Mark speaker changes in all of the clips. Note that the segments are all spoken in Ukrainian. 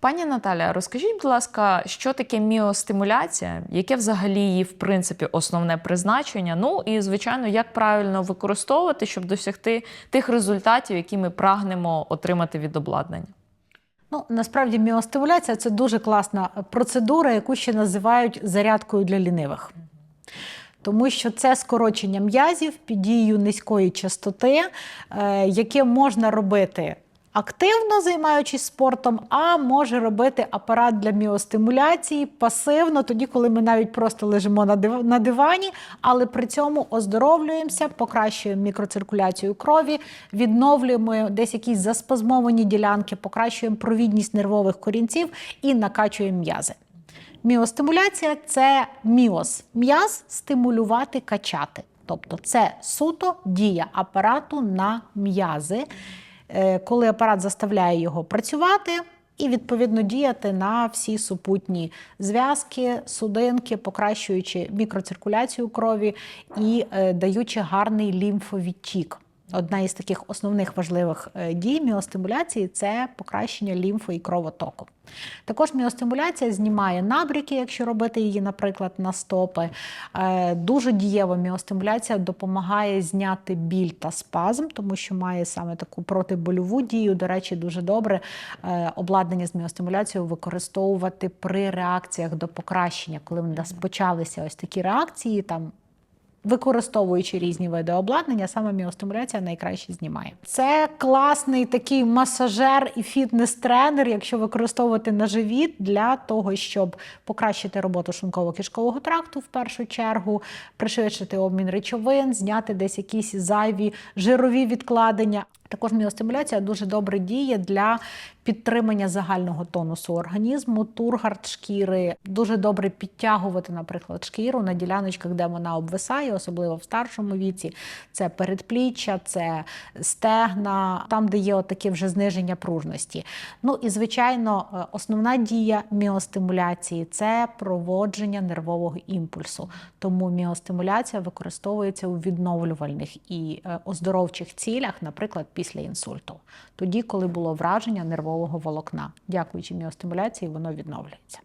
Speaker 1: Пані Наталя, розкажіть, будь ласка, що таке міостимуляція, яке взагалі її, в принципі, основне призначення? Ну і, звичайно, як правильно використовувати, щоб досягти тих результатів, які ми прагнемо отримати від обладнання?
Speaker 2: Ну, насправді міостимуляція це дуже класна процедура, яку ще називають зарядкою для лінивих. Тому що це скорочення м'язів під дією низької частоти, е, яке можна робити активно займаючись спортом, а може робити апарат для міостимуляції пасивно, тоді, коли ми навіть просто лежимо на див- дивані, але при цьому оздоровлюємося, покращуємо мікроциркуляцію крові, відновлюємо десь якісь заспазмовані ділянки, покращуємо провідність нервових корінців і накачуємо м'язи. Міостимуляція це міос, м'яз стимулювати, качати. Тобто це суто дія апарату на м'язи, коли апарат заставляє його працювати і відповідно діяти на всі супутні зв'язки, судинки, покращуючи мікроциркуляцію крові і е, даючи гарний лімфовідтік. Одна із таких основних важливих е, дій міостимуляції це покращення лімфи і кровотоку. Також міостимуляція знімає набряки, якщо робити її, наприклад, на стопи. Е, Дуже дієва міостимуляція допомагає зняти біль та спазм, тому що має саме таку протибольову дію. До речі, дуже добре е, обладнання з міостимуляцією використовувати при реакціях до покращення, коли в нас почалися ось такі реакції, там Використовуючи різні види обладнання, саме міостимуляція найкраще знімає. Це класний такий масажер і фітнес-тренер, якщо використовувати на живіт для того, щоб покращити роботу шунково-кишкового тракту в першу чергу, пришвидшити обмін речовин, зняти десь якісь зайві жирові відкладення. Також міостимуляція дуже добре діє для підтримання загального тонусу організму, тургард шкіри. Дуже добре підтягувати, наприклад, шкіру на діляночках, де вона обвисає, особливо в старшому віці. Це передпліччя, це стегна, там, де є таке вже зниження пружності. Ну і звичайно, е, основна дія міостимуляції це проводження нервового імпульсу. Тому міостимуляція використовується у відновлювальних і е, оздоровчих цілях, наприклад, після інсульту, тоді, коли було враження нервового волокна. Дякуючи міостимуляції, воно відновлюється.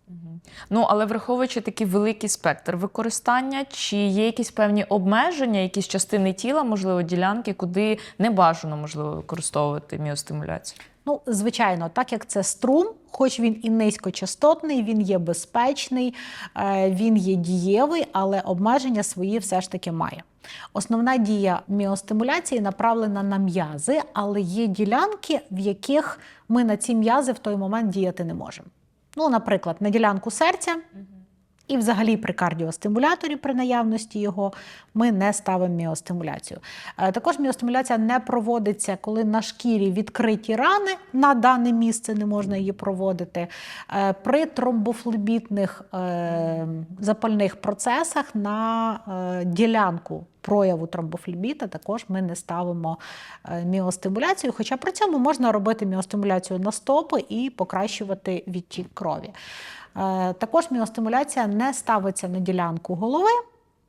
Speaker 1: Ну, але враховуючи такий великий спектр використання, чи є якісь певні обмеження, якісь частини тіла, можливо, ділянки, куди не бажано можливо використовувати міостимуляцію?
Speaker 2: Ну, звичайно, так як це струм, хоч він і низькочастотний, він є безпечний, е, він є дієвий, але обмеження свої все ж таки має. Основна дія міостимуляції направлена на м'язи, але є ділянки, в яких ми на ці м'язи в той момент діяти не можемо. Ну, наприклад, на ділянку серця. І взагалі при кардіостимуляторі, при наявності його, ми не ставимо міостимуляцію. Е, Також міостимуляція не проводиться, коли на шкірі відкриті рани, на дане місце не можна її проводити. Е, При тромбофлебітних е, запальних процесах на ділянку прояву тромбофлебіта також ми не ставимо міостимуляцію, хоча при цьому можна робити міостимуляцію на стопи і покращувати відтік крові. Е, Також міостимуляція не ставиться на ділянку голови.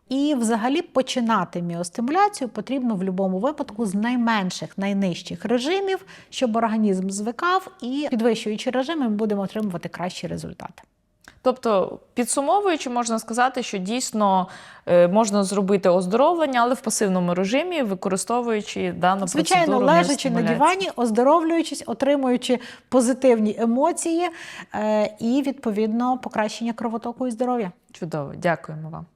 Speaker 2: І взагалі починати міостимуляцію потрібно в будь-якому випадку з найменших, найнижчих режимів, щоб організм звикав, і підвищуючи режими, ми будемо отримувати кращі результати.
Speaker 1: Тобто, підсумовуючи, можна сказати, що дійсно е, можна зробити оздоровлення, але в пасивному режимі, використовуючи дану
Speaker 2: Звичайно,
Speaker 1: процедуру
Speaker 2: лежачи на дивані, оздоровлюючись, отримуючи позитивні емоції е, і відповідно покращення кровотоку і здоров'я.
Speaker 1: Чудово, дякуємо вам.